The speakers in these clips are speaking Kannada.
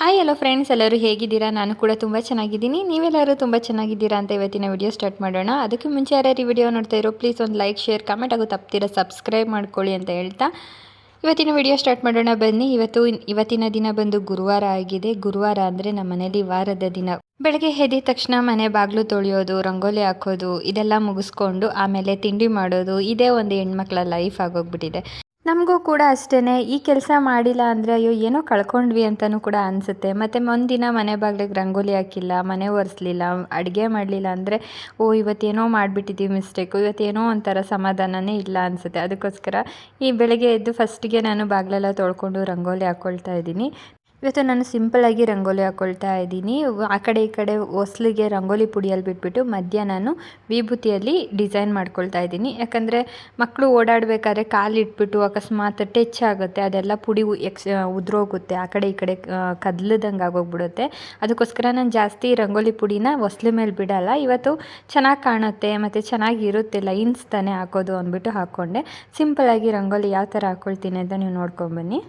ಹಲೋ ಫ್ರೆಂಡ್ಸ್ ಎಲ್ಲರೂ ಹೇಗಿದ್ದೀರಾ? ನಾನು ಕೂಡ ತುಂಬ ಚೆನ್ನಾಗಿದ್ದೀನಿ. ನೀವೆಲ್ಲರೂ ತುಂಬ ಚೆನ್ನಾಗಿದ್ದೀರಾ ಅಂತ ಇವತ್ತಿನ ವಿಡಿಯೋ ಸ್ಟಾರ್ಟ್ ಮಾಡೋಣ. ಅದಕ್ಕೆ ಮುಂಚೆ ಯಾರ್ಯಾರು ಈ ವಿಡಿಯೋ ನೋಡ್ತಾ ಇರೋ ಪ್ಲೀಸ್ ಒಂದು ಲೈಕ್ ಶೇರ್ ಕಮೆಂಟ್ ಹಾಗೂ ತಪ್ತೀರಾ ಸಬ್ಸ್ಕ್ರೈಬ್ ಮಾಡ್ಕೊಳ್ಳಿ ಅಂತ ಹೇಳ್ತಾ ಇವತ್ತಿನ ವಿಡಿಯೋ ಸ್ಟಾರ್ಟ್ ಮಾಡೋಣ ಬನ್ನಿ. ಇವತ್ತು ಇವತ್ತಿನ ದಿನ ಬಂದು ಗುರುವಾರ ಆಗಿದೆ. ಗುರುವಾರ ಅಂದರೆ ನಮ್ಮ ಮನೇಲಿ ವಾರದ ದಿನ. ಬೆಳಗ್ಗೆ ಹೆದಿದ ತಕ್ಷಣ ಮನೆ ಬಾಗಿಲು ತೊಳೆಯೋದು, ರಂಗೋಲಿ ಹಾಕೋದು, ಇದೆಲ್ಲ ಮುಗಿಸ್ಕೊಂಡು ಆಮೇಲೆ ತಿಂಡಿ ಮಾಡೋದು, ಇದೇ ಒಂದು ಹೆಣ್ಮಕ್ಳ ಲೈಫ್ ಆಗೋಗ್ಬಿಟ್ಟಿದೆ. ನಮಗೂ ಕೂಡ ಅಷ್ಟೇ ಈ ಕೆಲಸ ಮಾಡಿಲ್ಲ ಅಂದರೆ ಅಯ್ಯೋ, ಏನೋ ಕಳ್ಕೊಂಡ್ವಿ ಅಂತಲೂ ಕೂಡ ಅನಿಸುತ್ತೆ. ಮತ್ತು ಒಂದಿನ ಮನೆ ಬಾಗಿಲಿಗೆ ರಂಗೋಲಿ ಹಾಕಿಲ್ಲ, ಮನೆ ಒರೆಸ್ಲಿಲ್ಲ, ಅಡುಗೆ ಮಾಡಲಿಲ್ಲ ಅಂದರೆ, ಓ, ಇವತ್ತೇನೋ ಮಾಡಿಬಿಟ್ಟಿದ್ದೀವಿ ಮಿಸ್ಟೇಕು ಇವತ್ತೇನೋ ಒಂಥರ ಸಮಾಧಾನನೇ ಇಲ್ಲ ಅನಿಸುತ್ತೆ. ಅದಕ್ಕೋಸ್ಕರ ಈ ಬೆಳಗ್ಗೆ ಎದ್ದು ಫಸ್ಟಿಗೆ ನಾನು ಬಾಗಿಲೆಲ್ಲ ತೊಳ್ಕೊಂಡು ರಂಗೋಲಿ ಹಾಕ್ಕೊಳ್ತಾ ಇದ್ದೀನಿ. ಇವತ್ತು ನಾನು ಸಿಂಪಲಾಗಿ ರಂಗೋಲಿ ಹಾಕ್ಕೊಳ್ತಾ ಇದ್ದೀನಿ. ಆ ಕಡೆ ಈ ಕಡೆ ಹೊಸ್ಲಿಗೆ ರಂಗೋಲಿ ಪುಡಿಯಲ್ಲಿ ಬಿಟ್ಬಿಟ್ಟು ಮಧ್ಯ ನಾನು ವಿಭೂತಿಯಲ್ಲಿ ಡಿಸೈನ್ ಮಾಡ್ಕೊಳ್ತಾ ಇದ್ದೀನಿ. ಯಾಕಂದರೆ ಮಕ್ಕಳು ಓಡಾಡಬೇಕಾದ್ರೆ ಕಾಲಿಟ್ಬಿಟ್ಟು ಅಕಸ್ಮಾತ್ ಟಚ್ ಆಗುತ್ತೆ, ಅದೆಲ್ಲ ಪುಡಿ ಎಕ್ಸ್ ಉದುರೋಗುತ್ತೆ. ಆ ಕಡೆ ಈ ಕಡೆ ಕದ್ಲದಂಗೆ ಆಗೋಗ್ಬಿಡುತ್ತೆ. ಅದಕ್ಕೋಸ್ಕರ ನಾನು ಜಾಸ್ತಿ ರಂಗೋಲಿ ಪುಡಿನ ಹೊಸ್ಲು ಮೇಲೆ ಬಿಡಲ್ಲ. ಇವತ್ತು ಚೆನ್ನಾಗಿ ಕಾಣುತ್ತೆ, ಮತ್ತು ಚೆನ್ನಾಗಿರುತ್ತೆ ಲೈನ್ಸ್ ತಾನೇ ಹಾಕೋದು ಅಂದ್ಬಿಟ್ಟು ಹಾಕ್ಕೊಂಡೆ ಸಿಂಪಲಾಗಿ ರಂಗೋಲಿ ಯಾವ ಥರ ಹಾಕ್ಕೊಳ್ತೀನಿ ಅಂತ ನೀವು ನೋಡ್ಕೊಂಬನ್ನಿ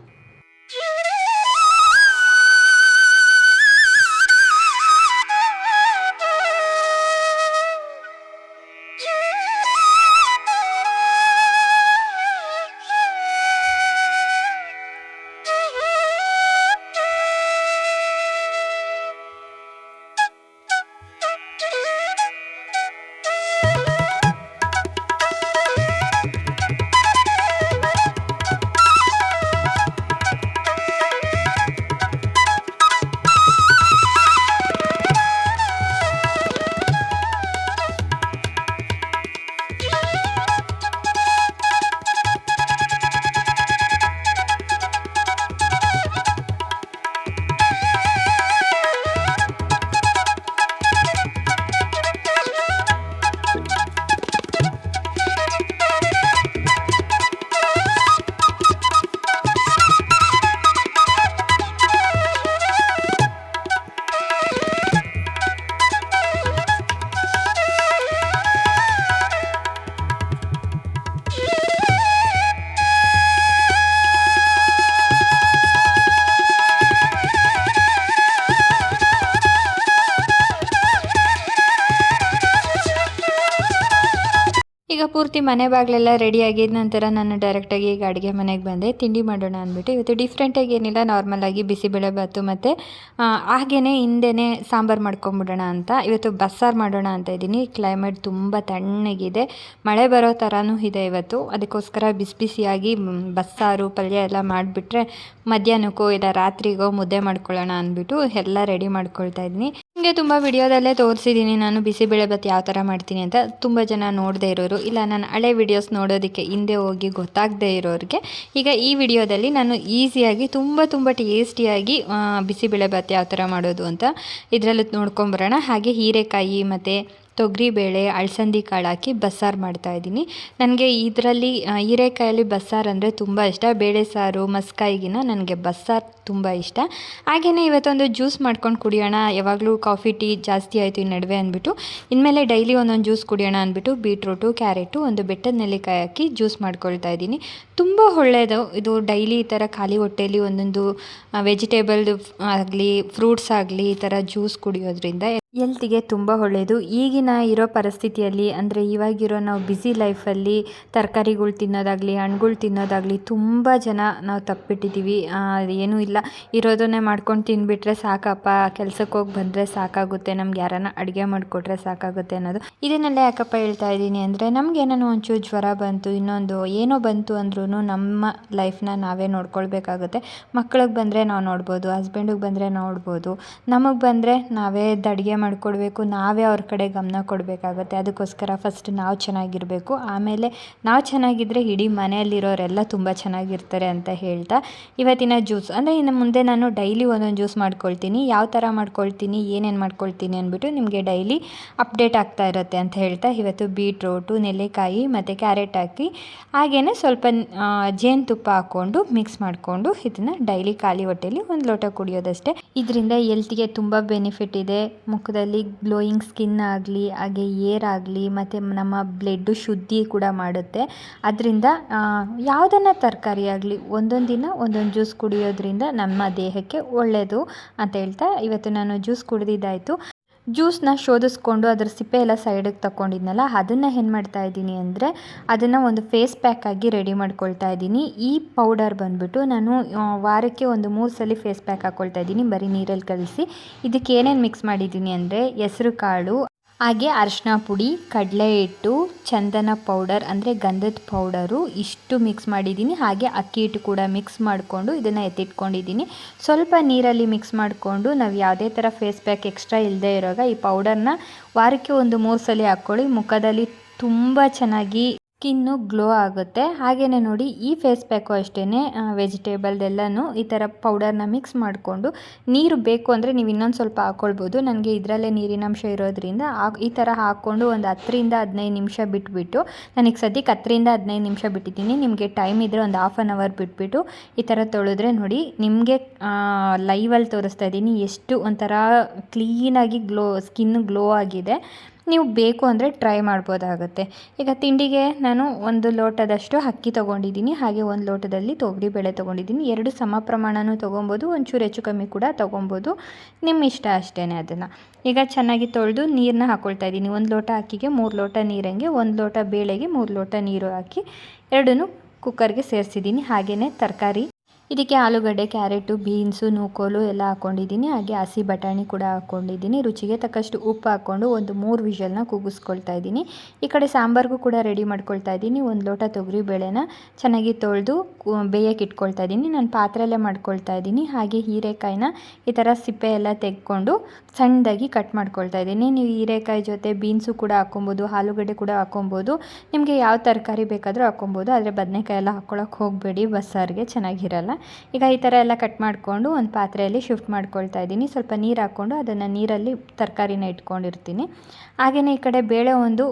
ಈಗ ಪೂರ್ತಿ ಮನೆ ಬಾಗಿಲೆಲ್ಲ ರೆಡಿ ಆಗಿದ ನಂತರ ನಾನು ಡೈರೆಕ್ಟಾಗಿ ಈಗ ಅಡುಗೆ ಮನೆಗೆ ಬಂದೆ. ತಿಂಡಿ ಮಾಡೋಣ ಅಂದ್ಬಿಟ್ಟು ಇವತ್ತು ಡಿಫ್ರೆಂಟಾಗಿ ಏನಿಲ್ಲ ನಾರ್ಮಲಾಗಿ ಬಿಸಿಬೇಳೆ ಬಾತು ಮತ್ತು ಹಾಗೇ ಹಿಂದೆನೇ ಸಾಂಬಾರು ಮಾಡ್ಕೊಂಬಿಡೋಣ ಅಂತ. ಇವತ್ತು ಬಸ್ಸಾರು ಮಾಡೋಣ ಅಂತ ಇದ್ದೀನಿ. ಕ್ಲೈಮೇಟ್ ತುಂಬ ತಣ್ಣಗಿದೆ. ಮಳೆ ಬರೋ ಥರನೂ ಇದೆ ಇವತ್ತು. ಅದಕ್ಕೋಸ್ಕರ ಬಿಸಿ ಬಿಸಿಯಾಗಿ ಬಸ್ಸಾರು, ಪಲ್ಯ ಎಲ್ಲ ಮಾಡಿಬಿಟ್ರೆ ಮಧ್ಯಾಹ್ನಕ್ಕೋ ಇಲ್ಲ ರಾತ್ರಿಗೋ ಮುದ್ದೆ ಮಾಡ್ಕೊಳ್ಳೋಣ ಅಂದ್ಬಿಟ್ಟು ಎಲ್ಲ ರೆಡಿ ಮಾಡ್ಕೊಳ್ತಾ ಇದ್ದೀನಿ. ನಿಮಗೆ ತುಂಬ ವಿಡಿಯೋದಲ್ಲೇ ತೋರಿಸಿದ್ದೀನಿ ನಾನು ಬಿಸಿಬೇಳೆಭಾತ್ ಯಾವ ಥರ ಮಾಡ್ತೀನಿ ಅಂತ. ತುಂಬ ಜನ ನೋಡದೇ ಇರೋರು. ಇಲ್ಲ, ನಾನು ಹಳೆ ವಿಡಿಯೋಸ್ ನೋಡೋದಕ್ಕೆ ಹಿಂದೆ ಹೋಗಿ ಗೊತ್ತಾಗದೇ ಇರೋರಿಗೆ. ಈಗ ಈ ವಿಡಿಯೋದಲ್ಲಿ ನಾನು ಈಸಿಯಾಗಿ, ತುಂಬ ತುಂಬ ಟೇಸ್ಟಿಯಾಗಿ ಬಿಸಿಬೇಳೆಭಾತ್ ಯಾವ ಥರ ಮಾಡೋದು ಅಂತ ಇದರಲ್ಲಿ ನೋಡ್ಕೊಂಬರೋಣ ಹಾಗೆ ಹೀರೆಕಾಯಿ ಮತ್ತು ತೊಗರಿಬೇಳೆ ಅಳಸಂದಿ ಕಾಳು ಹಾಕಿ ಬಸ್ಸಾರು ಮಾಡ್ತಾಯಿದ್ದೀನಿ ನನಗೆ ಇದರಲ್ಲಿ ಹೀರೆಕಾಯಲ್ಲಿ ಬಸ್ಸಾರು ಅಂದರೆ ತುಂಬ ಇಷ್ಟ. ಬೇಳೆ ಸಾರು, ಮಸ್ಕಾಯಿಗಿನ ನನಗೆ ಬಸ್ಸಾರು ತುಂಬ ಇಷ್ಟ. ಹಾಗೆಯೇ ಇವತ್ತೊಂದು ಜ್ಯೂಸ್ ಮಾಡ್ಕೊಂಡು ಕುಡಿಯೋಣ. ಯಾವಾಗಲೂ ಕಾಫಿ, ಟೀ ಜಾಸ್ತಿ ಆಯಿತು ಈ ನಡುವೆ ಅಂದ್ಬಿಟ್ಟು. ಇನ್ಮೇಲೆ ಡೈಲಿ ಒಂದೊಂದು ಜ್ಯೂಸ್ ಕುಡಿಯೋಣ ಅಂದ್ಬಿಟ್ಟು ಬೀಟ್ರೂಟು, ಕ್ಯಾರೆಟು ಒಂದು ಬೆಟ್ಟದ ನೆಲ್ಲಿಕಾಯಿ ಹಾಕಿ ಜ್ಯೂಸ್ ಮಾಡ್ಕೊಳ್ತಾ ಇದ್ದೀನಿ. ತುಂಬ ಒಳ್ಳೆಯದು ಇದು ಡೈಲಿ ಈ ಥರ ಖಾಲಿ ಹೊಟ್ಟೆಯಲ್ಲಿ ಒಂದೊಂದು ವೆಜಿಟೇಬಲ್ದು ಆಗಲಿ, ಫ್ರೂಟ್ಸ್ ಆಗಲಿ ಈ ಥರ ಜ್ಯೂಸ್ ಕುಡಿಯೋದ್ರಿಂದ ಹೆಲ್ತಿಗೆ ತುಂಬ ಒಳ್ಳೆಯದು ಈಗಿನ ಇರೋ ಪರಿಸ್ಥಿತಿಯಲ್ಲಿ, ಅಂದರೆ ಇವಾಗಿರೋ ನಾವು ಬ್ಯುಸಿ ಲೈಫಲ್ಲಿ ತರಕಾರಿಗಳು ತಿನ್ನೋದಾಗಲಿ ಹಣ್ಗಳು ತಿನ್ನೋದಾಗಲಿ ತುಂಬ ಜನ ನಾವು ತಪ್ಪಿಟ್ಟಿದ್ದೀವಿ. ಏನೂ ಇಲ್ಲ. ಇರೋದನ್ನೇ ಮಾಡ್ಕೊಂಡು ತಿನ್ಬಿಟ್ರೆ ಸಾಕಪ್ಪ. ಕೆಲ್ಸಕ್ಕೆ ಹೋಗಿ ಬಂದರೆ ಸಾಕಾಗುತ್ತೆ. ನಮ್ಗೆ ಯಾರನ್ನ ಅಡುಗೆ ಮಾಡಿಕೊಟ್ರೆ ಸಾಕಾಗುತ್ತೆ ಅನ್ನೋದು. ಇದನ್ನೆಲ್ಲ ಯಾಕಪ್ಪ ಹೇಳ್ತಾ ಇದ್ದೀನಿ ಅಂದರೆ ನಮ್ಗೆ ಏನೇನೋ ಒಂಚೂರು ಜ್ವರ ಬಂತು, ಇನ್ನೊಂದು ಏನೋ ಬಂತು ಅಂದ್ರೂ ನಮ್ಮ ಲೈಫ್ನ ನಾವೇ ನೋಡ್ಕೊಳ್ಬೇಕಾಗುತ್ತೆ. ಮಕ್ಳಿಗೆ ಬಂದರೆ ನಾವು ನೋಡ್ಬೋದು, ಹಸ್ಬೆಂಡಿಗೆ ಬಂದರೆ ನೋಡ್ಬೋದು, ನಮಗೆ ಬಂದರೆ ನಾವೇ ಅಡುಗೆ ಮಾಡಿಕೊಡ್ಬೇಕು, ನಾವೇ ಅವ್ರ ಕಡೆ ಗಮನ ಕೊಡಬೇಕಾಗುತ್ತೆ. ಅದಕ್ಕೋಸ್ಕರ ಫಸ್ಟ್ ನಾವು ಚೆನ್ನಾಗಿರಬೇಕು. ಆಮೇಲೆ ನಾವು ಚೆನ್ನಾಗಿದ್ದರೆ ಇಡೀ ಮನೆಯಲ್ಲಿರೋರೆಲ್ಲ ತುಂಬ ಚೆನ್ನಾಗಿರ್ತಾರೆ ಅಂತ ಹೇಳ್ತಾ ಇವತ್ತಿನ ಜ್ಯೂಸ್ ಅಂದರೆ ಇನ್ನು ಮುಂದೆ ನಾನು ಡೈಲಿ ಒಂದೊಂದು ಜ್ಯೂಸ್ ಮಾಡ್ಕೊಳ್ತೀನಿ. ಯಾವ ಥರ ಮಾಡ್ಕೊಳ್ತೀನಿ, ಏನೇನು ಮಾಡ್ಕೊಳ್ತೀನಿ ಅಂದ್ಬಿಟ್ಟು ನಿಮಗೆ ಡೈಲಿ ಅಪ್ಡೇಟ್ ಆಗ್ತಾ ಇರುತ್ತೆ ಅಂತ ಹೇಳ್ತಾ ಇವತ್ತು ಬೀಟ್ರೋಟು ನೆಲ್ಲಿಕಾಯಿ ಮತ್ತು ಕ್ಯಾರೆಟ್ ಹಾಕಿ ಹಾಗೆಯೇ ಸ್ವಲ್ಪ ಜೇನುತುಪ್ಪ ಹಾಕ್ಕೊಂಡು ಮಿಕ್ಸ್ ಮಾಡಿಕೊಂಡು ಇದನ್ನು ಡೈಲಿ ಖಾಲಿ ಹೊಟ್ಟೆಲಿ ಒಂದು ಲೋಟ ಕುಡಿಯೋದಷ್ಟೇ. ಇದರಿಂದ ಎಲ್ತಿಗೆ ತುಂಬ ಬೆನಿಫಿಟ್ ಇದೆ. ಮುಖ ಮುಖದಲ್ಲಿ ಗ್ಲೋಯಿಂಗ್ ಸ್ಕಿನ್ ಆಗಲಿ, ಹಾಗೆ ಏರ್ ಆಗಲಿ, ಮತ್ತು ನಮ್ಮ ಬ್ಲಡ್ಡು ಶುದ್ಧಿ ಕೂಡ ಮಾಡುತ್ತೆ. ಅದರಿಂದ ಯಾವುದನ್ನು ತರಕಾರಿ ಆಗಲಿ, ಒಂದೊಂದು ದಿನ ಒಂದೊಂದು ಜ್ಯೂಸ್ ಕುಡಿಯೋದ್ರಿಂದ ನಮ್ಮ ದೇಹಕ್ಕೆ ಒಳ್ಳೆಯದು ಅಂತ ಹೇಳ್ತಾ ಇವತ್ತು ನಾನು ಜ್ಯೂಸ್ ಕುಡಿದಿದ್ದಾಯಿತು. ಜ್ಯೂಸನ್ನ ಶೋಧಿಸ್ಕೊಂಡು ಅದರ ಸಿಪ್ಪೆ ಎಲ್ಲ ಸೈಡಿಗೆ ತಗೊಂಡಿದ್ನಲ್ಲ ಅದನ್ನು ಏನು ಮಾಡ್ತಾ ಇದ್ದೀನಿ ಅಂದರೆ ಅದನ್ನು ಒಂದು ಫೇಸ್ ಪ್ಯಾಕ್ ಆಗಿ ರೆಡಿ ಮಾಡ್ಕೊಳ್ತಾ ಇದ್ದೀನಿ. ಈ ಪೌಡರ್ ಬಂದುಬಿಟ್ಟು ನಾನು ವಾರಕ್ಕೆ ಒಂದು ಮೂರು ಸಲ ಫೇಸ್ ಪ್ಯಾಕ್ ಹಾಕ್ಕೊಳ್ತಾ ಇದ್ದೀನಿ, ಬರೀ ನೀರಲ್ಲಿ ಕಲಿಸಿ. ಇದಕ್ಕೆ ಏನೇನು ಮಿಕ್ಸ್ ಮಾಡಿದ್ದೀನಿ ಅಂದರೆ, ಹೆಸ್ರು ಕಾಳು ಹಾಗೆ ಅರಿಶಿನ ಪುಡಿ, ಕಡಲೆ ಹಿಟ್ಟು, ಚಂದನ ಪೌಡರ್ ಅಂದರೆ ಗಂಧದ ಪೌಡರು ಇಷ್ಟು ಮಿಕ್ಸ್ ಮಾಡಿದ್ದೀನಿ. ಹಾಗೆ ಅಕ್ಕಿ ಹಿಟ್ಟು ಕೂಡ ಮಿಕ್ಸ್ ಮಾಡಿಕೊಂಡು ಇದನ್ನು ಎತ್ತಿಟ್ಕೊಂಡಿದ್ದೀನಿ. ಸ್ವಲ್ಪ ನೀರಲ್ಲಿ ಮಿಕ್ಸ್ ಮಾಡಿಕೊಂಡು ನಾವು ಯಾವುದೇ ಥರ ಫೇಸ್ ಪ್ಯಾಕ್ ಎಕ್ಸ್ಟ್ರಾ ಇಲ್ಲದೆ ಇರೋವಾಗ ಈ ಪೌಡರ್ನ ವಾರಕ್ಕೆ ಒಂದು ಮೂರು ಸಲ ಹಾಕ್ಕೊಳ್ಳಿ. ಮುಖದಲ್ಲಿ ತುಂಬ ಚೆನ್ನಾಗಿ ಸ್ಕಿನ್ನು ಗ್ಲೋ ಆಗುತ್ತೆ. ಹಾಗೆಯೇ ನೋಡಿ ಈ ಫೇಸ್ ಪ್ಯಾಕು ಅಷ್ಟೇ ವೆಜಿಟೇಬಲ್ದೆಲ್ಲನೂ ಈ ಥರ ಪೌಡರ್ನ ಮಿಕ್ಸ್ ಮಾಡಿಕೊಂಡು ನೀರು ಬೇಕು ಅಂದರೆ ನೀವು ಇನ್ನೊಂದು ಸ್ವಲ್ಪ ಹಾಕ್ಕೊಳ್ಬೋದು ನನಗೆ ಇದರಲ್ಲೇ ನೀರಿನಂಶ ಇರೋದ್ರಿಂದ ಈ ಥರ ಹಾಕ್ಕೊಂಡು ಒಂದು ಹತ್ತರಿಂದ ಹದಿನೈದು ನಿಮಿಷ ಬಿಟ್ಬಿಟ್ಟು, ನನಗೆ ಸದ್ಯಕ್ಕೆ ಹತ್ತರಿಂದ ಹದಿನೈದು ನಿಮಿಷ ಬಿಟ್ಟಿದ್ದೀನಿ. ನಿಮಗೆ ಟೈಮ್ ಇದ್ದರೆ ಒಂದು ಹಾಫ್ ಆನ್ ಅವರ್ ಬಿಟ್ಬಿಟ್ಟು ಈ ಥರ ತೊಳೆದ್ರೆ ನೋಡಿ ನಿಮಗೆ ಲೈವಲ್ಲಿ ತೋರಿಸ್ತಾ ಇದ್ದೀನಿ ಎಷ್ಟು ಒಂಥರ ಕ್ಲೀನಾಗಿ ಗ್ಲೋ, ಸ್ಕಿನ್ ಗ್ಲೋ ಆಗಿದೆ. ನೀವು ಬೇಕು ಅಂದರೆ ಟ್ರೈ ಮಾಡ್ಬೋದಾಗುತ್ತೆ. ಈಗ ತಿಂಡಿಗೆ ನಾನು ಒಂದು ಲೋಟದಷ್ಟು ಅಕ್ಕಿ ತೊಗೊಂಡಿದ್ದೀನಿ, ಹಾಗೆ ಒಂದು ಲೋಟದಲ್ಲಿ ತೊಗರಿ ಬೇಳೆ ತೊಗೊಂಡಿದ್ದೀನಿ. ಎರಡು ಸಮ ಪ್ರಮಾಣನೂ ತೊಗೊಬೋದು, ಒಂಚೂರು ಹೆಚ್ಚು ಕಮ್ಮಿ ಕೂಡ ತೊಗೊಬೋದು. ನಿಮ್ಮ ಇಷ್ಟ ಅಷ್ಟೇ ಅದನ್ನು. ಈಗ ಚೆನ್ನಾಗಿ ತೊಳೆದು ನೀರನ್ನ ಹಾಕ್ಕೊಳ್ತಾ ಇದ್ದೀನಿ. ಒಂದು ಲೋಟ ಅಕ್ಕಿಗೆ ಮೂರು ಲೋಟ ನೀರಂಗೆ, ಒಂದು ಲೋಟ ಬೇಳೆಗೆ ಮೂರು ಲೋಟ ನೀರು ಹಾಕಿ, ಎರಡನ್ನೂ ಕುಕ್ಕರ್ಗೆ ಸೇರಿಸಿದ್ದೀನಿ. ಹಾಗೆಯೇ ತರಕಾರಿ. ಇದಕ್ಕೆ ಆಲೂಗಡ್ಡೆ, ಕ್ಯಾರೆಟು, ಬೀನ್ಸು, ನೂಕೋಲು ಎಲ್ಲ ಹಾಕ್ಕೊಂಡಿದ್ದೀನಿ ಹಾಗೆ ಹಸಿ ಬಟಾಣಿ ಕೂಡ ಹಾಕ್ಕೊಂಡಿದ್ದೀನಿ ರುಚಿಗೆ ತಕ್ಕಷ್ಟು ಉಪ್ಪು ಹಾಕ್ಕೊಂಡು ಒಂದು ಮೂರು ವಿಷಲ್ನ ಕೂಗಿಸ್ಕೊಳ್ತಾ ಇದ್ದೀನಿ. ಈ ಕಡೆ ಸಾಂಬಾರ್ಗೂ ಕೂಡ ರೆಡಿ ಮಾಡ್ಕೊಳ್ತಾ ಇದ್ದೀನಿ. ಒಂದು ಲೋಟ ತೊಗರಿ ಬೇಳೆನ ಚೆನ್ನಾಗಿ ತೊಳೆದು ಬೇಯಕ್ಕೆ ಇಟ್ಕೊಳ್ತಾ ಇದ್ದೀನಿ. ನಾನು ಪಾತ್ರೆಯಲ್ಲೇ ಮಾಡ್ಕೊಳ್ತಾ ಇದ್ದೀನಿ. ಹಾಗೆ ಹೀರೆಕಾಯಿನ ಈ ಥರ ಸಿಪ್ಪೆ ಎಲ್ಲ ತೆಗೆದುಕೊಂಡು ಸಣ್ಣದಾಗಿ ಕಟ್ ಮಾಡ್ಕೊಳ್ತಾ ಇದ್ದೀನಿ. ನೀವು ಹೀರೆಕಾಯಿ ಜೊತೆ ಬೀನ್ಸು ಕೂಡ ಹಾಕೊಬೋದು ಆಲೂಗಡ್ಡೆ ಕೂಡ ಹಾಕೊಬೋದು ನಿಮಗೆ ಯಾವ ತರಕಾರಿ ಬೇಕಾದರೂ ಹಾಕೊಬೋದು ಆದರೆ ಬದನೆಕಾಯಿ ಎಲ್ಲ ಹಾಕ್ಕೊಳಕ್ಕೆ ಹೋಗಬೇಡಿ. ಬಸ್ಸಾರಿಗೆ ಚೆನ್ನಾಗಿರಲ್ಲ. ಈಗ ಈ ಥರ ಎಲ್ಲ ಕಟ್ ಮಾಡಿಕೊಂಡು ಒಂದು ಪಾತ್ರೆಯಲ್ಲಿ ಶಿಫ್ಟ್ ಮಾಡ್ಕೊಳ್ತಾ ಇದ್ದೀನಿ. ಸ್ವಲ್ಪ ನೀರು ಹಾಕ್ಕೊಂಡು ಅದನ್ನು ನೀರಲ್ಲಿ ತರಕಾರಿನ ಇಟ್ಕೊಂಡಿರ್ತೀನಿ. ಹಾಗೆಯೇ ಈ ಕಡೆ ಬೇಳೆ ಒಂದು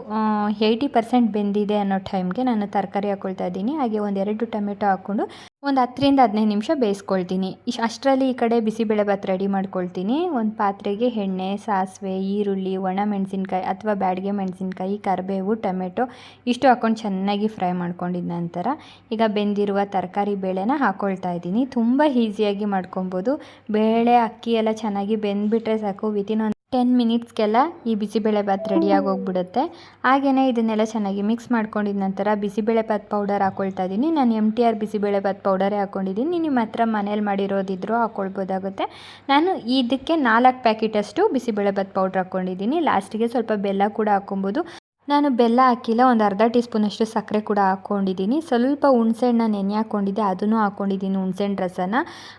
ಏಯ್ಟಿ ಪರ್ಸೆಂಟ್ ಬೆಂದಿದೆ ಅನ್ನೋ ಟೈಮ್ಗೆ ನಾನು ತರಕಾರಿ ಹಾಕ್ಕೊಳ್ತಾ ಇದ್ದೀನಿ. ಹಾಗೆ ಒಂದೆರಡು ಟೊಮೆಟೊ ಹಾಕ್ಕೊಂಡು ಒಂದು ಹತ್ತರಿಂದ ಹದಿನೈದು ನಿಮಿಷ ಬೇಯಿಸ್ಕೊಳ್ತೀನಿ. ಇಶ್, ಅಷ್ಟರಲ್ಲಿ ಈ ಕಡೆ ಬಿಸಿಬೇಳೆಭಾತ್ ರೆಡಿ ಮಾಡ್ಕೊಳ್ತೀನಿ. ಒಂದು ಪಾತ್ರೆಗೆ ಎಣ್ಣೆ, ಸಾಸಿವೆ, ಈರುಳ್ಳಿ, ಒಣ ಮೆಣಸಿನ್ಕಾಯಿ ಅಥವಾ ಬ್ಯಾಡಿಗೆ ಮೆಣಸಿನ್ಕಾಯಿ, ಕರಿಬೇವು, ಟೊಮೆಟೊ ಇಷ್ಟು ಹಾಕ್ಕೊಂಡು ಚೆನ್ನಾಗಿ ಫ್ರೈ ಮಾಡ್ಕೊಂಡಿದ್ದ ನಂತರ ಈಗ ಬೆಂದಿರುವ ತರಕಾರಿ ಬೇಳೆನ ಹಾಕ್ಕೊಳ್ತಾ ಇದ್ದೀನಿ ತುಂಬ ಈಸಿಯಾಗಿ ಮಾಡ್ಕೊಬೋದು. ಬೇಳೆ, ಅಕ್ಕಿ ಎಲ್ಲ ಚೆನ್ನಾಗಿ ಬೆಂದ್ಬಿಟ್ರೆ ಸಾಕು. ವಿತಿನ್ ಒಂದು ಟೆನ್ ಮಿನಿಟ್ಸ್ಗೆಲ್ಲ ಈ ಬಿಸಿಬೇಳೆಭಾತ್ ರೆಡಿಯಾಗಿ ಹೋಗ್ಬಿಡುತ್ತೆ ಹಾಗೆಯೇ ಇದನ್ನೆಲ್ಲ ಚೆನ್ನಾಗಿ ಮಿಕ್ಸ್ ಮಾಡ್ಕೊಂಡಿದ ನಂತರ ಬಿಸಿಬೇಳೆಭಾತ್ ಪೌಡರ್ ಹಾಕ್ಕೊಳ್ತಾ ಇದ್ದೀನಿ ನಾನು ಎಂ ಟಿ ಆರ್ ಬಿಸಿಬೇಳೆಭಾತ್ ಪೌಡರೇ ಹಾಕ್ಕೊಂಡಿದ್ದೀನಿ ನಿಮ್ಮ ಹತ್ರ ಮನೇಲಿ ಮಾಡಿರೋದಿದ್ರು ಹಾಕ್ಕೊಳ್ಬೋದಾಗುತ್ತೆ ನಾನು ಇದಕ್ಕೆ ನಾಲ್ಕು ಪ್ಯಾಕೆಟಷ್ಟು ಬಿಸಿಬೇಳೆಭಾತ್ ಪೌಡರ್ ಹಾಕ್ಕೊಂಡಿದ್ದೀನಿ ಲಾಸ್ಟಿಗೆ ಸ್ವಲ್ಪ ಬೆಲ್ಲ ಕೂಡ ಹಾಕ್ಕೊಬೋದು ನಾನು ಬೆಲ್ಲ ಹಾಕಿಲ್ಲ, ಒಂದು ಅರ್ಧ ಟೀ ಸ್ಪೂನಷ್ಟು ಸಕ್ಕರೆ ಕೂಡ ಹಾಕ್ಕೊಂಡಿದ್ದೀನಿ. ಸ್ವಲ್ಪ ಹುಣ್ಸೆಹಣ್ಣ ನೆನೆ ಹಾಕ್ಕೊಂಡಿದ್ದೆ ಅದನ್ನು ಹಾಕ್ಕೊಂಡಿದ್ದೀನಿ ಹುಣ್ಸೆಹಣ್ಣು ರಸನ.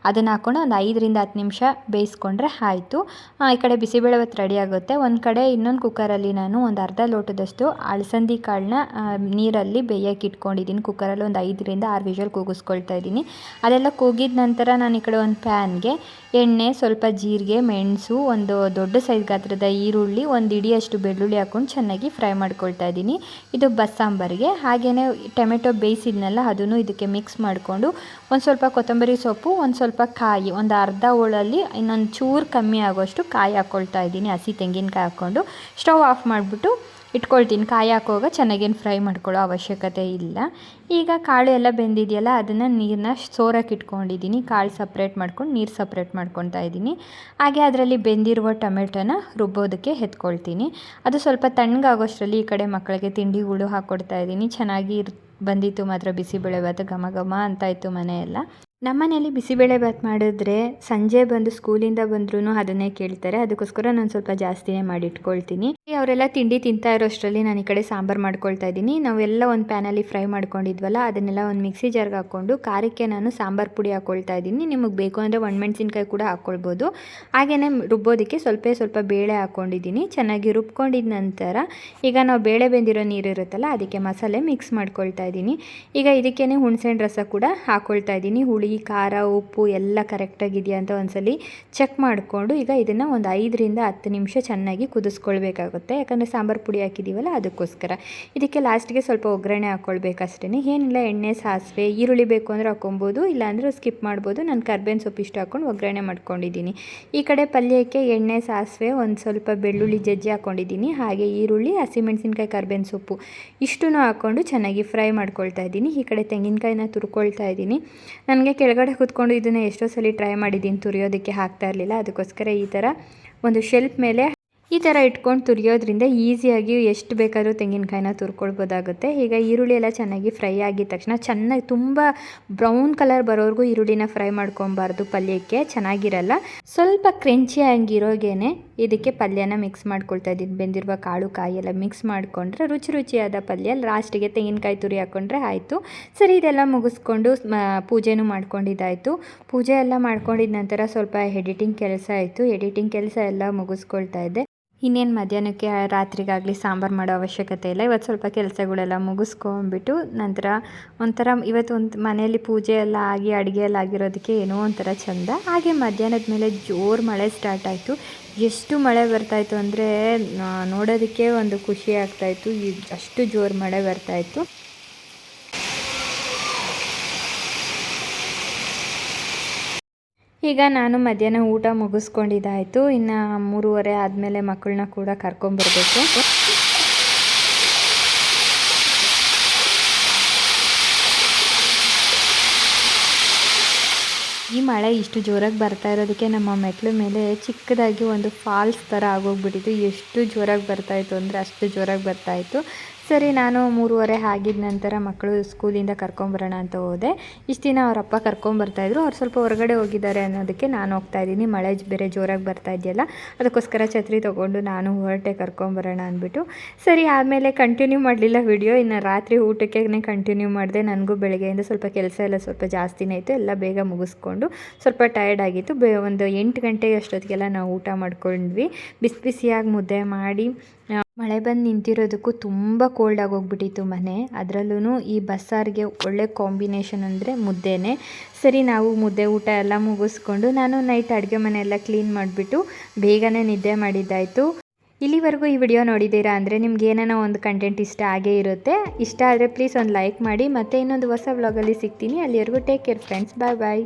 ಅದನ್ನು ಹಾಕ್ಕೊಂಡು ಒಂದು ಐದರಿಂದ ಹತ್ತು ನಿಮಿಷ ಬೇಯಿಸ್ಕೊಂಡ್ರೆ ಆಯಿತು. ಈ ಕಡೆ ಬಿಸಿಬೇಳೆಭಾತ್ ರೆಡಿ ಆಗುತ್ತೆ. ಒಂದು ಕಡೆ ಇನ್ನೊಂದು ಕುಕ್ಕರಲ್ಲಿ ನಾನು ಒಂದು ಅರ್ಧ ಲೋಟದಷ್ಟು ಅಲಸಂದಿ ಕಾಳನ್ನ ನೀರಲ್ಲಿ ಬೇಯಕ್ಕೆ ಇಟ್ಕೊಂಡಿದ್ದೀನಿ. ಕುಕ್ಕರಲ್ಲಿ ಒಂದು ಐದರಿಂದ ಆರು ವಿಷಲ್ ಕೂಗಿಸ್ಕೊಳ್ತಾ ಇದ್ದೀನಿ. ಅದೆಲ್ಲ ಕೂಗಿದ ನಂತರ ನಾನು ಈ ಕಡೆ ಒಂದು ಪ್ಯಾನ್ಗೆ ಎಣ್ಣೆ, ಸ್ವಲ್ಪ ಜೀರಿಗೆ, ಮೆಣಸು, ಒಂದು ದೊಡ್ಡ ಸೈಜ್ ಗಾತ್ರದ ಈರುಳ್ಳಿ, ಒಂದು ಇಡಿಯಷ್ಟು ಬೆಳ್ಳುಳ್ಳಿ ಹಾಕ್ಕೊಂಡು ಚೆನ್ನಾಗಿ ಫ್ರೈ ಮಾಡ್ಕೊಳ್ತಾ ಇದ್ದೀನಿ. ಇದು ಬಸ್ಸಾಂಬಾರಿಗೆ. ಹಾಗೆಯೇ ಟೊಮೆಟೊ ಬೇಯಿಸಿದ್ನಲ್ಲ, ಅದನ್ನು ಇದಕ್ಕೆ ಮಿಕ್ಸ್ ಮಾಡಿಕೊಂಡು ಒಂದು ಸ್ವಲ್ಪ ಕೊತ್ತಂಬರಿ ಸೊಪ್ಪು, ಒಂದು ಸ್ವಲ್ಪ ಕಾಯಿ, ಒಂದು ಅರ್ಧ ಹೋಳಲ್ಲಿ ಇನ್ನೊಂದು ಚೂರು ಕಮ್ಮಿ ಆಗೋಷ್ಟು ಕಾಯಿ ಹಾಕ್ಕೊಳ್ತಾ ಇದ್ದೀನಿ. ಹಸಿ ತೆಂಗಿನಕಾಯಿ ಹಾಕ್ಕೊಂಡು. ಸ್ಟವ್ ಆಫ್ ಮಾಡಿಬಿಟ್ಟು ಇಟ್ಕೊಳ್ತೀನಿ. ಕಾಯಿ ಹಾಕುವಾಗ ಚೆನ್ನಾಗೇನು ಫ್ರೈ ಮಾಡ್ಕೊಳ್ಳೋ ಅವಶ್ಯಕತೆ ಇಲ್ಲ. ಈಗ ಕಾಳು ಎಲ್ಲ ಬೆಂದಿದೆಯಲ್ಲ, ಅದನ್ನು ನೀರನ್ನ ಸೋರಕ್ಕೆ ಇಟ್ಕೊಂಡಿದ್ದೀನಿ. ಕಾಳು ಸಪ್ರೇಟ್ ಮಾಡ್ಕೊಂಡು, ನೀರು ಸಪ್ರೇಟ್ ಮಾಡ್ಕೊತಾ ಇದ್ದೀನಿ. ಹಾಗೆ ಅದರಲ್ಲಿ ಬೆಂದಿರುವ ಟೊಮೆಟೊನ ರುಬ್ಬೋದಕ್ಕೆ ಎತ್ಕೊಳ್ತೀನಿ. ಅದು ಸ್ವಲ್ಪ ತಣ್ಣಗಾಗೋಷ್ಟರಲ್ಲಿ ಈ ಕಡೆ ಮಕ್ಕಳಿಗೆ ತಿಂಡಿಗಳು ಹಾಕ್ಕೊಡ್ತಾ ಇದ್ದೀನಿ. ಚೆನ್ನಾಗಿ ಬಂದಿತ್ತು ಮಾತ್ರ ಬಿಸಿಬೇಳೆಬಾತು ಘಮ ಘಮ ಅಂತ ಇತ್ತು ಮನೆಯೆಲ್ಲ. ನಮ್ಮನೇಲಿ ಬಿಸಿಬೇಳೆಭಾತ್ ಮಾಡಿದ್ರೆ ಸಂಜೆ ಬಂದು ಸ್ಕೂಲಿಂದ ಬಂದ್ರೂ ಅದನ್ನೇ ಕೇಳ್ತಾರೆ. ಅದಕ್ಕೋಸ್ಕರ ನಾನು ಸ್ವಲ್ಪ ಜಾಸ್ತಿನೇ ಮಾಡಿ ಇಟ್ಕೊಳ್ತೀನಿ ಅವರೆಲ್ಲ ತಿಂಡಿ ತಿಂತಾ ಇರೋಷ್ಟರಲ್ಲಿ ನಾನು ಈ ಕಡೆ ಸಾಂಬಾರು ಮಾಡ್ಕೊಳ್ತಾ ಇದ್ದೀನಿ. ನಾವೆಲ್ಲ ಒಂದು ಪ್ಯಾನಲ್ಲಿ ಫ್ರೈ ಮಾಡ್ಕೊಂಡಿದ್ವಲ್ಲ, ಅದನ್ನೆಲ್ಲ ಒಂದು ಮಿಕ್ಸಿ ಜಾರ್ಗೆ ಹಾಕ್ಕೊಂಡು ಖಾರಕ್ಕೆ ನಾನು ಸಾಂಬಾರು ಪುಡಿ ಹಾಕ್ಕೊಳ್ತಾ ಇದ್ದೀನಿ. ನಿಮಗೆ ಬೇಕು ಅಂದರೆ ಒಣ ಮೆಣಸಿನ್ಕಾಯಿ ಕೂಡ ಹಾಕ್ಕೊಳ್ಬೋದು ಹಾಗೆಯೇ ರುಬ್ಬೋದಕ್ಕೆ ಸ್ವಲ್ಪ ಸ್ವಲ್ಪ ಬೇಳೆ ಹಾಕ್ಕೊಂಡಿದ್ದೀನಿ ಚೆನ್ನಾಗಿ ರುಬ್ಕೊಂಡಿದ ನಂತರ ಈಗ ನಾವು ಬೇಳೆ ಬೆಂದಿರೋ ನೀರು ಇರುತ್ತಲ್ಲ, ಅದಕ್ಕೆ ಮಸಾಲೆ ಮಿಕ್ಸ್ ಮಾಡ್ಕೊಳ್ತಾ ಇದ್ದೀನಿ. ಈಗ ಇದಕ್ಕೇ ಹುಣಸೆಹಣ್ಣು ರಸ ಕೂಡ ಹಾಕ್ಕೊಳ್ತಾ ಇದ್ದೀನಿ. ಹುಳಿ ಹುಳಿ ಖಾರ, ಉಪ್ಪು ಎಲ್ಲ ಕರೆಕ್ಟಾಗಿದೆಯಾ ಅಂತ ಒಂದ್ಸಲಿ ಚೆಕ್ ಮಾಡಿಕೊಂಡು ಈಗ ಇದನ್ನು ಒಂದು ಐದರಿಂದ ಹತ್ತು ನಿಮಿಷ ಚೆನ್ನಾಗಿ ಕುದಿಸ್ಕೊಳ್ಬೇಕಾಗುತ್ತೆ. ಯಾಕಂದರೆ ಸಾಂಬಾರು ಪುಡಿ ಹಾಕಿದ್ದೀವಲ್ಲ ಅದಕ್ಕೋಸ್ಕರ. ಇದಕ್ಕೆ ಲಾಸ್ಟಿಗೆ ಸ್ವಲ್ಪ ಒಗ್ಗರಣೆ ಹಾಕ್ಕೊಳ್ಬೇಕು ಅಷ್ಟೇ ಏನಿಲ್ಲ, ಎಣ್ಣೆ, ಸಾಸಿವೆ, ಈರುಳ್ಳಿ ಬೇಕು ಅಂದರೆ ಹಾಕೊಬೋದು ಇಲ್ಲಾಂದರೆ ಸ್ಕಿಪ್ ಮಾಡ್ಬೋದು. ನಾನು ಕರ್ಬೇವಿನ ಸೊಪ್ಪು ಇಷ್ಟು ಹಾಕ್ಕೊಂಡು ಒಗ್ಗರಣೆ ಮಾಡ್ಕೊಂಡಿದ್ದೀನಿ. ಈ ಕಡೆ ಪಲ್ಯಕ್ಕೆ ಎಣ್ಣೆ, ಸಾಸಿವೆ, ಒಂದು ಸ್ವಲ್ಪ ಬೆಳ್ಳುಳ್ಳಿ ಜಜ್ಜಿ ಹಾಕ್ಕೊಂಡಿದ್ದೀನಿ ಹಾಗೆ ಈರುಳ್ಳಿ, ಹಸಿಮೆಣಸಿನ್ಕಾಯಿ, ಕರ್ಬೇವಿನ ಸೊಪ್ಪು ಇಷ್ಟೂ ಹಾಕ್ಕೊಂಡು ಚೆನ್ನಾಗಿ ಫ್ರೈ ಮಾಡ್ಕೊಳ್ತಾ ಇದ್ದೀನಿ. ಈ ಕಡೆ ತೆಂಗಿನಕಾಯಿನ ತುರ್ಕೊಳ್ತಾ ಇದ್ದೀನಿ. ನನಗೆ ಕೆಳಗಡೆ ಕೂತ್ಕೊಂಡು ಇದನ್ನು ಎಷ್ಟೋ ಸಲ ಟ್ರೈ ಮಾಡಿದ್ದೀನಿ, ತುರಿಯೋದಕ್ಕೆ ಆಗ್ತಾ ಇರಲಿಲ್ಲ. ಅದಕ್ಕೋಸ್ಕರ ಈ ಥರ ಒಂದು ಶೆಲ್ಫ್ ಮೇಲೆ ಈ ಥರ ಇಟ್ಕೊಂಡು ತುರಿಯೋದ್ರಿಂದ ಈಸಿಯಾಗಿ ಎಷ್ಟು ಬೇಕಾದರೂ ತೆಂಗಿನಕಾಯಿನ ತುರ್ಕೊಳ್ಬೋದಾಗುತ್ತೆ. ಈಗ ಈರುಳ್ಳಿ ಎಲ್ಲ ಚೆನ್ನಾಗಿ ಫ್ರೈ ಆಗಿದ ತಕ್ಷಣ ಚೆನ್ನಾಗಿ ತುಂಬ ಬ್ರೌನ್ ಕಲರ್ ಬರೋವರೆಗೂ ಈರುಳ್ಳಿನ ಫ್ರೈ ಮಾಡ್ಕೊಬಾರ್ದು ಪಲ್ಯಕ್ಕೆ, ಚೆನ್ನಾಗಿರಲ್ಲ. ಸ್ವಲ್ಪ ಕ್ರೆಂಚಿ ಆಗಿರೋಗೇನೆ ಇದಕ್ಕೆ ಪಲ್ಯನ ಮಿಕ್ಸ್ ಮಾಡ್ಕೊಳ್ತಾ ಇದ್ದೀನಿ. ಬೆಂದಿರುವ ಕಾಳು, ಕಾಯಿ ಎಲ್ಲ ಮಿಕ್ಸ್ ಮಾಡಿಕೊಂಡ್ರೆ ರುಚಿ ರುಚಿಯಾದ ಪಲ್ಯ. ಲಾಸ್ಟಿಗೆ ತೆಂಗಿನಕಾಯಿ ತುರಿ ಹಾಕ್ಕೊಂಡ್ರೆ ಆಯಿತು. ಸರಿ, ಇದೆಲ್ಲ ಮುಗಿಸ್ಕೊಂಡು ಪೂಜೆನೂ ಮಾಡ್ಕೊಂಡಿದ್ದಾಯಿತು. ಪೂಜೆ ಎಲ್ಲ ಮಾಡ್ಕೊಂಡಿದ ನಂತರ ಸ್ವಲ್ಪ ಎಡಿಟಿಂಗ್ ಕೆಲಸ ಆಯಿತು. ಎಡಿಟಿಂಗ್ ಕೆಲಸ ಎಲ್ಲ ಮುಗಿಸ್ಕೊಳ್ತಾ ಇದ್ದೆ. ಇನ್ನೇನು ಮಧ್ಯಾಹ್ನಕ್ಕೆ ರಾತ್ರಿಗಾಗಲಿ ಸಾಂಬಾರು ಮಾಡೋ ಅವಶ್ಯಕತೆ ಇಲ್ಲ. ಇವತ್ತು ಸ್ವಲ್ಪ ಕೆಲಸಗಳೆಲ್ಲ ಮುಗಿಸ್ಕೊಂಬಿಟ್ಟು ನಂತರ ಒಂಥರ ಇವತ್ತು ಒಂದು ಮನೆಯಲ್ಲಿ ಪೂಜೆ ಎಲ್ಲ ಆಗಿ ಅಡುಗೆ ಎಲ್ಲ ಆಗಿರೋದಕ್ಕೆ ಏನೋ ಒಂಥರ ಚಂದ. ಹಾಗೆ ಮಧ್ಯಾಹ್ನದ ಮೇಲೆ ಜೋರು ಮಳೆ ಸ್ಟಾರ್ಟ್ ಆಯಿತು. ಎಷ್ಟು ಮಳೆ ಬರ್ತಾಯಿತ್ತು ಅಂದರೆ ನೋಡೋದಕ್ಕೆ ಒಂದು ಖುಷಿ ಆಗ್ತಾಯಿತ್ತು ಅಷ್ಟು ಜೋರು ಮಳೆ ಬರ್ತಾಯಿತ್ತು ಈಗ ನಾನು ಮಧ್ಯಾಹ್ನ ಊಟ ಮುಗಿಸ್ಕೊಂಡಿದ್ದಾಯಿತು. ಇನ್ನು ಮೂರುವರೆ ಆದಮೇಲೆ ಮಕ್ಕಳನ್ನ ಕೂಡ ಕರ್ಕೊಂಬರ್ಬೇಕು. ಈ ಮಳೆ ಇಷ್ಟು ಜೋರಾಗಿ ಬರ್ತಾ ಇರೋದಕ್ಕೆ ನಮ್ಮ ಮೆಟ್ಲು ಮೇಲೆ ಚಿಕ್ಕದಾಗಿ ಒಂದು ಫಾಲ್ಸ್ ಥರ ಆಗೋಗ್ಬಿಟ್ಟಿತ್ತು. ಎಷ್ಟು ಜೋರಾಗಿ ಬರ್ತಾಯಿತ್ತು ಅಂದರೆ ಅಷ್ಟು ಜೋರಾಗಿ ಬರ್ತಾಯಿತ್ತು ಸರಿ, ನಾನು ಮೂರುವರೆ ಆಗಿದ ನಂತರ ಮಕ್ಕಳು ಸ್ಕೂಲಿಂದ ಕರ್ಕೊಂಬರೋಣ ಅಂತ ಹೋದೆ. ಇಷ್ಟು ದಿನ ಅವರಪ್ಪ ಕರ್ಕೊಂಬರ್ತಾಯಿದ್ರು ಅವ್ರು ಸ್ವಲ್ಪ ಹೊರಗಡೆ ಹೋಗಿದ್ದಾರೆ ಅನ್ನೋದಕ್ಕೆ ನಾನು ಹೋಗ್ತಾ ಇದ್ದೀನಿ. ಮಳೆ ಬೇರೆ ಜೋರಾಗಿ ಬರ್ತಾ ಇದೆಯಲ್ಲ, ಅದಕ್ಕೋಸ್ಕರ ಛತ್ರಿ ತೊಗೊಂಡು ನಾನು ಹೊರಟೆ ಕರ್ಕೊಂಬರೋಣ ಅಂದ್ಬಿಟ್ಟು. ಸರಿ ಆಮೇಲೆ ಕಂಟಿನ್ಯೂ ಮಾಡಲಿಲ್ಲ ವಿಡಿಯೋ ಇನ್ನು ರಾತ್ರಿ ಊಟಕ್ಕೆ ಕಂಟಿನ್ಯೂ ಮಾಡಿದೆ. ನನಗೂ ಬೆಳಗ್ಗೆಯಿಂದ ಸ್ವಲ್ಪ ಕೆಲಸ ಎಲ್ಲ ಸ್ವಲ್ಪ ಜಾಸ್ತಿನೇ ಇತ್ತು. ಎಲ್ಲ ಬೇಗ ಮುಗಿಸ್ಕೊಂಡು ಸ್ವಲ್ಪ ಟಯರ್ಡ್ ಆಗಿತ್ತು. ಬೇ, ಒಂದು ಎಂಟು ಗಂಟೆಗೆ ಅಷ್ಟೊತ್ತಿಗೆಲ್ಲ ನಾವು ಊಟ ಮಾಡ್ಕೊಂಡ್ವಿ. ಬಿಸಿ ಬಿಸಿಯಾಗಿ ಮುದ್ದೆ ಮಾಡಿ ಮಳೆ ಬಂದು ನಿಂತಿರೋದಕ್ಕೂ ತುಂಬ ಕೋಲ್ಡ್ ಹೋಗ್ಬಿಟ್ಟಿತ್ತು ಮನೆ. ಅದರಲ್ಲೂ ಈ ಬಸ್ಸಾರಿಗೆ ಒಳ್ಳೆ ಕಾಂಬಿನೇಷನ್ ಅಂದರೆ ಮುದ್ದೆನೇ. ಸರಿ, ನಾವು ಮುದ್ದೆ ಊಟ ಎಲ್ಲ ಮುಗಿಸ್ಕೊಂಡು ನಾನು ನೈಟ್ ಅಡುಗೆ ಮನೆ ಎಲ್ಲ ಕ್ಲೀನ್ ಮಾಡಿಬಿಟ್ಟು ಬೇಗನೆ ನಿದ್ದೆ ಮಾಡಿದ್ದಾಯಿತು. ಇಲ್ಲಿವರೆಗೂ ಈ ವಿಡಿಯೋ ನೋಡಿದ್ದೀರಾ ಅಂದರೆ ನಿಮ್ಗೆ ಏನಾನ ಒಂದು ಕಂಟೆಂಟ್ ಇಷ್ಟ ಆಗೇ ಇರುತ್ತೆ. ಇಷ್ಟ ಆದರೆ ಪ್ಲೀಸ್ ಒಂದು ಲೈಕ್ ಮಾಡಿ ಮತ್ತೆ ಇನ್ನೊಂದು ಹೊಸ ವ್ಲಾಗಲ್ಲಿ ಸಿಗ್ತೀನಿ. ಅಲ್ಲಿವರೆಗೂ take care friends bye bye